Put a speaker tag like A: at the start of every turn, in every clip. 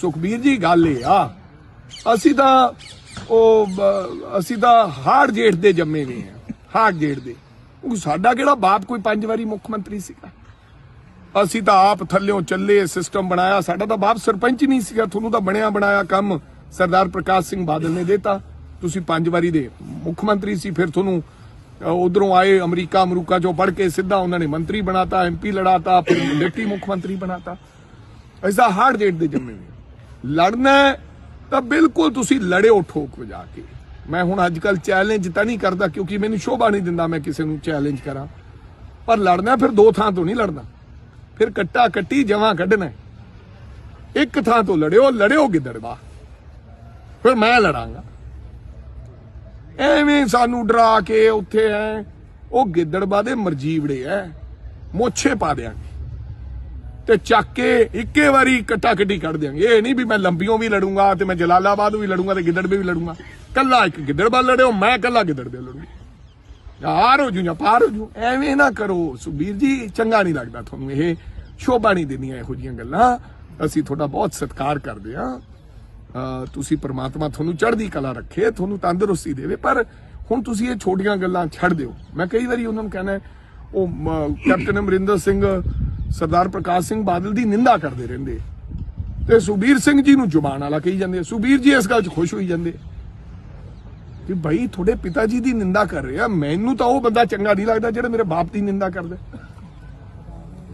A: ਸੁਖਬੀਰ ਜੀ, ਗੱਲ ਇਹ ਆ। ਅਸੀਂ ਤਾਂ ਉਹ, ਅਸੀਂ ਤਾਂ ਹਾਰਡ ਜੇਠ ਦੇ ਜੰਮੇ ਵੀ ਆ। ਹਾਰਡ ਜੇਠ ਦੇ। ਉਹ ਸਾਡਾ ਕਿਹੜਾ ਬਾਪ ਕੋਈ ਪੰਜ ਵਾਰੀ ਮੁੱਖ ਮੰਤਰੀ ਸੀਗਾ? ਅਸੀਂ ਤਾਂ ਆਪ ਥੱਲਿਓਂ ਚੱਲੇ ਸਿਸਟਮ ਬਣਾਇਆ। ਸਾਡਾ ਤਾਂ ਬਾਪ ਸਰਪੰਚ ਨਹੀਂ ਸੀਗਾ। ਤੁਹਾਨੂੰ ਤਾਂ ਬਣਿਆ ਬਣਾਇਆ ਕੰਮ ਸਰਦਾਰ ਪ੍ਰਕਾਸ਼ ਸਿੰਘ ਬਾਦਲ ਨੇ ਦਿੱਤਾ। ਤੁਸੀਂ ਪੰਜ ਵਾਰੀ ਦੇ ਮੁੱਖ ਮੰਤਰੀ ਸੀ, ਫਿਰ ਤੁਹਾਨੂੰ ਉਧਰੋਂ ਆਏ ਅਮਰੀਕਾ ਅਮਰੀਕਾ ਚੋਂ ਪੜ ਕੇ ਸਿੱਧਾ ਉਹਨਾਂ ਨੇ ਮੰਤਰੀ ਬਣਾਤਾ ਐਮਪੀ ਲੜਾਤਾ, ਫਿਰ ਡਿਪਟੀ ਮੁੱਖ ਮੰਤਰੀ ਬਣਾਤਾ। ਐਸਾ ਹਾਰਡ ਜੇਟ ਦੇ ਜੰਮੇ ਹੋਏ ਲੜਨਾ ਤਾਂ ਬਿਲਕੁਲ ਤੁਸੀਂ ਲੜਿਓ ਠੋਕ ਵਜਾ ਕੇ। ਮੈਂ ਹੁਣ ਅੱਜ ਕੱਲ ਚੈਲੰਜ ਤਾਂ ਨਹੀਂ ਕਰਦਾ ਕਿਉਂਕਿ ਮੈਨੂੰ ਸ਼ੋਭਾ ਨਹੀਂ ਦਿੰਦਾ ਮੈਂ ਕਿਸੇ ਨੂੰ ਚੈਲੰਜ ਕਰਾਂ। ਪਰ ਲੜਨਾ ਫਿਰ ਦੋ ਥਾਂ ਤੋਂ ਨਹੀਂ ਲੜਨਾ। ਫਿਰ ਕੱਟਾ ਕੱਟੀ ਜਮਾਂ ਕੱਢਣਾ ਇੱਕ ਥਾਂ ਤੋਂ ਲੜਿਓ ਲੜਿਓ ਗਿੱਦੜਵਾ ਫਿਰ ਮੈਂ ਲੜਾਂਗਾ। ਐਵੇਂ ਸਾਨੂੰ ਡਰਾ ਕੇ ਉੱਥੇ ਐ, ਉਹ ਗਿੱਦੜਵਾ ਦੇ ਮਰਜੀਵੜੇ ਐ। ਮੋਛੇ ਪਾ ਦਿਆਂਗੇ। ਤੇ ਚੱਕ ਕੇ ਇੱਕੇ ਵਾਰੀ ਕੱਟਾ ਕੱਢੀ ਕੱਢ ਦਿਆਂਗੇ। ਇਹ ਨਹੀਂ ਵੀ ਮੈਂ ਲੰਬੀਆਂ ਵੀ ਲੜੂੰਗਾ ਤੇ ਮੈਂ ਜਲਾਲਾਬਾਦ ਵੀ ਲੜੂੰਗਾ ਤੇ ਗਿੱਦੜਵੇ ਵੀ ਲੜੂੰਗਾ। ਕੱਲਾ ਇੱਕ ਗਿੱਦੜਵਾ ਲੜਿਓ, ਮੈਂ ਕੱਲਾ ਗਿੱਦੜਵੇ ਲੜੂੰਗਾ ਯਾਰ ਹੋ ਜੂ ਜਾਂ ਪਾਰ ਹੋ ਜੂ। ਐਵੇਂ ਨਾ ਕਰੋ। ਸੁਬੀਰ ਜੀ, ਚੰਗਾ ਨਹੀਂ ਲੱਗਦਾ ਤੁਹਾਨੂੰ ਇਹ। ਸ਼ੋਭਾ ਨਹੀਂ ਦਿੰਦੀਆਂ ਇਹੋ ਜੀਆਂ ਗੱਲਾਂ। ਅਸੀਂ ਤੁਹਾਡਾ ਬਹੁਤ ਸਤਿਕਾਰ ਕਰਦੇ ਆ ਤੁਸੀਂ ਪ੍ਰਮਾਤਮਾ ਤੁਹਾਨੂੰ ਚੜ੍ਹਦੀ ਕਲਾ ਰੱਖੇ, ਤੁਹਾਨੂੰ ਤੰਦਰੁਸਤੀ ਦੇਵੇ, ਪਰ ਹੁਣ ਤੁਸੀਂ ਇਹ ਛੋਟੀਆਂ ਗੱਲਾਂ ਛੱਡ ਦਿਓ। ਮੈਂ ਕਈ ਵਾਰੀ ਉਹਨਾਂ ਨੂੰ ਕਹਿੰਦਾ, ਉਹ ਕੈਪਟਨ ਅਮਰਿੰਦਰ ਸਿੰਘ ਸਰਦਾਰ ਪ੍ਰਕਾਸ਼ ਸਿੰਘ ਬਾਦਲ ਦੀ ਨਿੰਦਾ ਕਰਦੇ ਰਹਿੰਦੇ। ਤੇ ਸੁਬੀਰ ਸਿੰਘ ਜੀ ਨੂੰ ਜ਼ੁਬਾਨ ਵਾਲਾ ਕਹੀ ਜਾਂਦੇ। ਸੁਬੀਰ ਜੀ ਇਸ ਗੱਲ 'ਚ ਖੁਸ਼ ਹੋਈ ਜਾਂਦੇ। ਕਿ ਭਾਈ ਤੁਹਾਡੇ ਪਿਤਾ ਜੀ ਦੀ ਨਿੰਦਾ ਕਰ ਰਹੇ। ਮੈਨੂੰ ਤਾਂ ਉਹ ਬੰਦਾ ਚੰਗਾ ਨਹੀਂ ਲੱਗਦਾ ਜਿਹੜਾ ਮੇਰੇ ਬਾਪ ਦੀ ਨਿੰਦਾ ਕਰਦਾ।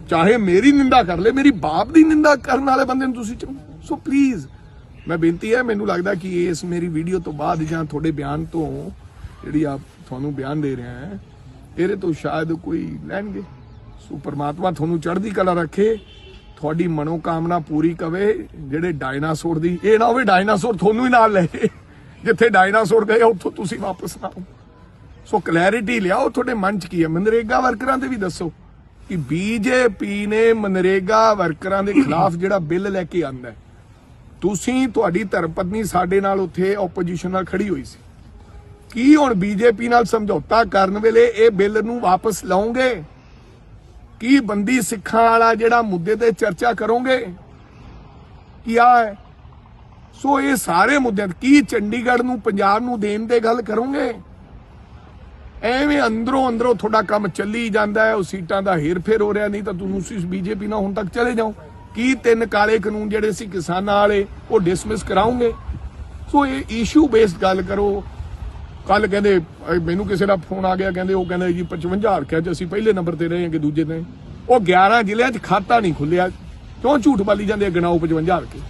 A: ਚਾਹੇ ਮੇਰੀ ਨਿੰਦਾ ਕਰ ਲੇ, ਮੇਰੀ ਬਾਪ ਦੀ ਨਿੰਦਾ ਕਰਨ ਵਾਲੇ ਬੰਦੇ ਨੂੰ ਤੁਸੀਂ ਚੰਗਾ ਸੋ ਪਲੀਜ਼ ਮੈਂ ਬੇਨਤੀ ਹੈ, ਮੈਨੂੰ ਲੱਗਦਾ ਕਿ ਇਸ ਮੇਰੀ ਵੀਡੀਓ ਤੋਂ ਬਾਅਦ ਜਾਂ ਤੁਹਾਡੇ ਬਿਆਨ ਤੋਂ ਜਿਹੜੀ ਆਪ ਤੁਹਾਨੂੰ ਬਿਆਨ ਦੇ ਰਿਹਾ ਹੈ, ਇਹਦੇ ਤੋਂ ਸ਼ਾਇਦ ਕੋਈ ਲੈਣਗੇ। ਸੋ ਪਰਮਾਤਮਾ ਤੁਹਾਨੂੰ ਚੜ੍ਹਦੀ ਕਲਾ ਰੱਖੇ, ਤੁਹਾਡੀ ਮਨੋਕਾਮਨਾ ਪੂਰੀ ਕਵੇ, ਜਿਹੜੇ ਡਾਇਨਾਸੌਰ ਦੀ, ਇਹ ਨਾ ਹੋਵੇ ਡਾਇਨਾਸੌਰ ਤੁਹਾਨੂੰ ਹੀ ਨਾਲ ਲੈ ਜਿੱਥੇ ਡਾਇਨਾਸੌਰ ਗਏ, ਉੱਥੋਂ ਤੁਸੀਂ ਵਾਪਸ ਆਓ। ਸੋ ਕਲੈਰਿਟੀ ਲਿਆਓ, ਤੁਹਾਡੇ ਮਨ 'ਚ ਕੀ ਹੈ? ਮਨਰੇਗਾ ਵਰਕਰਾਂ ਤੇ ਵੀ ਦੱਸੋ ਕਿ ਬੀਜੇਪੀ ਨੇ ਮਨਰੇਗਾ ਵਰਕਰਾਂ ਦੇ ਖਿਲਾਫ ਜਿਹੜਾ ਬਿੱਲ ਲੈ ਕੇ ਆਂਦਾ ਤੁਸੀਂ ਤੁਹਾਡੀ ਧਰਮ ਪਤਨੀ ਸਾਡੇ ਨਾਲ ਉੱਥੇ ਆਪੋਜੀਸ਼ਨ ਨਾਲ ਖੜੀ ਹੋਈ ਸੀ। ਕੀ ਹੁਣ ਬੀਜੇਪੀ ਨਾਲ ਸਮਝੌਤਾ ਕਰਨ ਵੇਲੇ ਇਹ ਬਿੱਲ ਨੂੰ ਵਾਪਸ ਲਾਉਂਗੇ? ਕੀ ਬੰਦੀ ਸਿੱਖਾਂ ਵਾਲਾ ਜਿਹੜਾ ਮੁੱਦੇ ਤੇ ਚਰਚਾ ਕਰੋਗੇ? ਕੀ ਆ ਹੈ? ਸੋ ਇਹ ਸਾਰੇ ਮੁੱਦੇ ਕੀ ਚੰਡੀਗੜ੍ਹ ਨੂੰ, ਪੰਜਾਬ ਨੂੰ ਦੇਣ ਤੇ ਗੱਲ ਕਰੋਗੇ? ਐਵੇਂ ਅੰਦਰੋਂ ਅੰਦਰੋਂ ਤੁਹਾਡਾ ਕੰਮ ਚੱਲੀ ਜਾਂਦਾ ਹੈ, ਉਹ ਸੀਟਾਂ ਦਾ ਹੇਰ-ਫੇਰ ਹੋ ਰਿਹਾ, ਨਹੀਂ ਤਾਂ ਤੁਸੀਂ ਬੀਜੇਪੀ ਨਾਲ ਹੁਣ ਤੱਕ ਚਲੇ ਜਾਓ। ਕੀ ਤਿੰਨ ਕਾਲੇ ਕਾਨੂੰਨ ਜਿਹੜੇ ਸੀ ਕਿਸਾਨਾਂ ਵਾਲੇ, ਉਹ ਡਿਸਮਿਸ ਕਰਾਉਂਗੇ? ਸੋ ਇਹ ਇਸ਼ੂ ਬੇਸਡ ਗੱਲ ਕਰੋ। ਕੱਲ ਕਹਿੰਦੇ ਮੈਨੂੰ ਕਿਸੇ ਦਾ ਫੋਨ ਆ ਗਿਆ ਕਹਿੰਦੇ ਉਹ ਕਹਿੰਦੇ ਜੀ 55 ਹਲਕਿਆਂ 'ਚ ਅਸੀਂ ਪਹਿਲੇ ਨੰਬਰ ਤੇ ਰਹੇ ਹਾਂ ਕਿ ਦੂਜੇ ਤੇ ਉਹ 11 ਜ਼ਿਲ੍ਹਿਆਂ 'ਚ ਖਾਤਾ ਨਹੀਂ ਖੁੱਲਿਆ। ਕਿਉਂ ਝੂਠ ਬਾਲੀ ਜਾਂਦੇ ਆ, ਗਿਣਾਓ 55 ਹਲਕੇ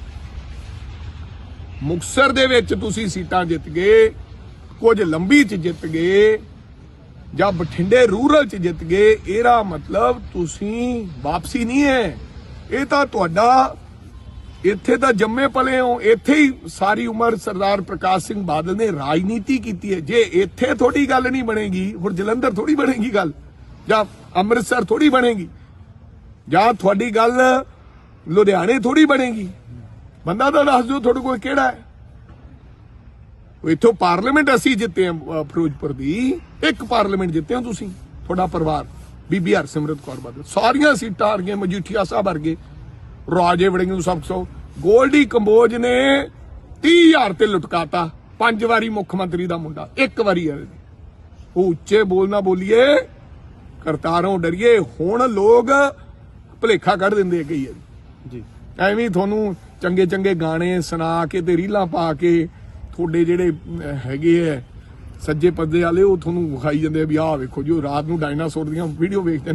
A: ਮੁਕਸਰ ਦੇ ਵਿੱਚ ਤੁਸੀਂ ਸੀਟਾਂ ਜਿੱਤ ਗਏ ਕੁਝ ਲੰਬੀ 'ਚ ਜਿੱਤ ਗਏ ਜਾਂ ਬਠਿੰਡੇ ਰੂਰਲ 'ਚ ਜਿੱਤ ਗਏ ਇਹਦਾ ਮਤਲਬ ਤੁਸੀਂ ਵਾਪਸੀ ਨਹੀਂ ਹੈ। ਇਹ ਤਾਂ ਤੁਹਾਡਾ ਇੱਥੇ ਤਾਂ ਜੰਮੇ ਪਲੇ ਹੋ, ਇੱਥੇ ਹੀ ਸਾਰੀ ਉਮਰ ਸਰਦਾਰ ਪ੍ਰਕਾਸ਼ ਸਿੰਘ ਬਾਦਲ ਨੇ ਰਾਜਨੀਤੀ ਕੀਤੀ ਹੈ। ਜੇ ਇੱਥੇ ਥੋੜੀ ਗੱਲ ਨਹੀਂ ਬਣੇਗੀ, ਹੁਣ ਜਲੰਧਰ ਥੋੜੀ ਬਣੇਗੀ ਗੱਲ, ਜਾਂ ਅੰਮ੍ਰਿਤਸਰ ਥੋੜੀ ਬਣੇਗੀ, ਜਾਂ ਤੁਹਾਡੀ ਗੱਲ ਲੁਧਿਆਣੇ ਥੋੜੀ ਬਣੇਗੀ। ਬੰਦਾ ਤਾਂ ਦੱਸ ਦਿਓ ਤੁਹਾਡੇ ਕੋਲ ਕਿਹੜਾ ਹੈ। ਇੱਥੋਂ ਪਾਰਲੀਮੈਂਟ ਅਸੀਂ ਜਿੱਤੇ ਫਿਰੋਜ਼ਪੁਰ ਦੀ, ਇੱਕ ਪਾਰਲੀਮੈਂਟ ਜਿੱਤੇ ਹੋ ਤੁਸੀਂ, ਤੁਹਾਡਾ ਪਰਿਵਾਰ, ਬੀਬੀ ਹਰਸਿਮਰਤ ਕੌਰ ਬਾਦਲ। ਸਾਰੀਆਂ ਸੀਟਾਂ ਆ ਰਹੀਆਂ ਮਜੀਠੀਆ ਸਾਹਿਬ ਵਰਗੇ ਰਾਜੇ ਵੜਿੰਗ ਸਭ ਤੋਂ। ਗੋਲਡੀ ਕੰਬੋਜ ਨੇ 30000 ਤੇ ਲੁਟਕਾਤਾ ਪੰਜ ਵਾਰੀ ਮੁੱਖ ਮੰਤਰੀ ਦਾ ਮੁੰਡਾ। ਇੱਕ ਵਾਰੀ ਹੈ। ਉਹ ਉੱਚੇ ਬੋਲਣਾ ਬੋਲੀਏ ਕਰਤਾਰੋਂ ਡਰੀਏ। ਹੁਣ ਲੋਕ ਭਲੇਖਾ ਕੱਢ ਦਿੰਦੇ ਆ ਕਈ ਵਾਰੀ
B: ਜੀ।
A: ਐਵੇਂ ਤੁਹਾਨੂੰ ਚੰਗੇ ਚੰਗੇ ਗਾਣੇ ਸੁਣਾ ਕੇ ਤੇ ਰੀਲਾਂ ਪਾ ਕੇ ਤੁਹਾਡੇ ਜਿਹੜੇ ਹੈਗੇ ਆ ਸੱਜੇ ਪੱਦੇ ਵਾਲੇ ਉਹ ਤੁਹਾਨੂੰ ਵਿਖਾਈ ਜਾਂਦੇ ਆ ਵੀ ਆਹ ਵੇਖੋ ਜੀ ਰਾਤ ਨੂੰ ਡਾਇਨਾਸੌਰ ਦੀਆਂ ਵੀਡੀਓ ਵੇਖਦੇ